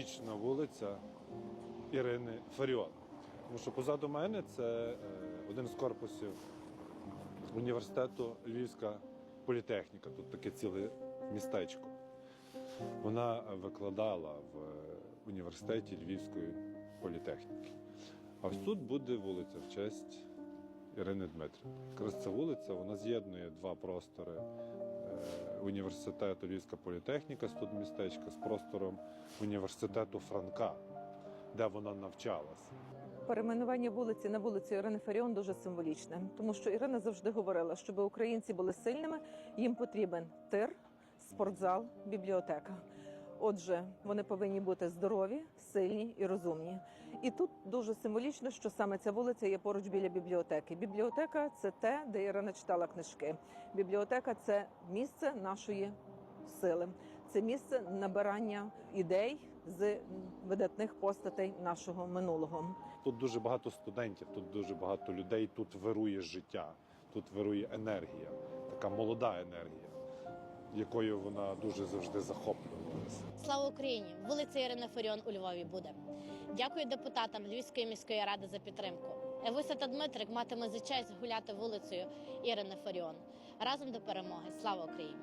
Вічна вулиця Ірини Фаріон. Тому що позаду мене це е, один з корпусів університету Львівська політехніка. Тут таке ціле містечко. Вона викладала в е, університеті Львівської політехніки. А тут буде вулиця в честь Ірини Дмитрівни. Якраз ця вулиця вона з'єднує два простори е, університету Львівська політехніка з тут містечка з простором університету Франка, де вона навчалася. Перейменування вулиці на вулицю Ірини Фаріон дуже символічне, тому що Ірина завжди говорила, щоб українці були сильними, їм потрібен тир, спортзал, бібліотека. Отже, вони повинні бути здорові, сильні і розумні. І тут дуже символічно, що саме ця вулиця є поруч біля бібліотеки. Бібліотека це те, де Ірина читала книжки. Бібліотека це місце нашої сили. Це місце набирання ідей з видатних постатей нашого минулого. Тут дуже багато студентів, тут дуже багато людей, тут вирує життя, тут вирує енергія, така молода енергія, якою вона дуже завжди захоплювалася. Слава Україні! Вулиця Ірина Фаріон у Львові буде. Дякую депутатам Львівської міської ради за підтримку. Евиса та Дмитрик матиме за честь гуляти вулицею Ірини Фаріон. Разом до перемоги. Слава Україні!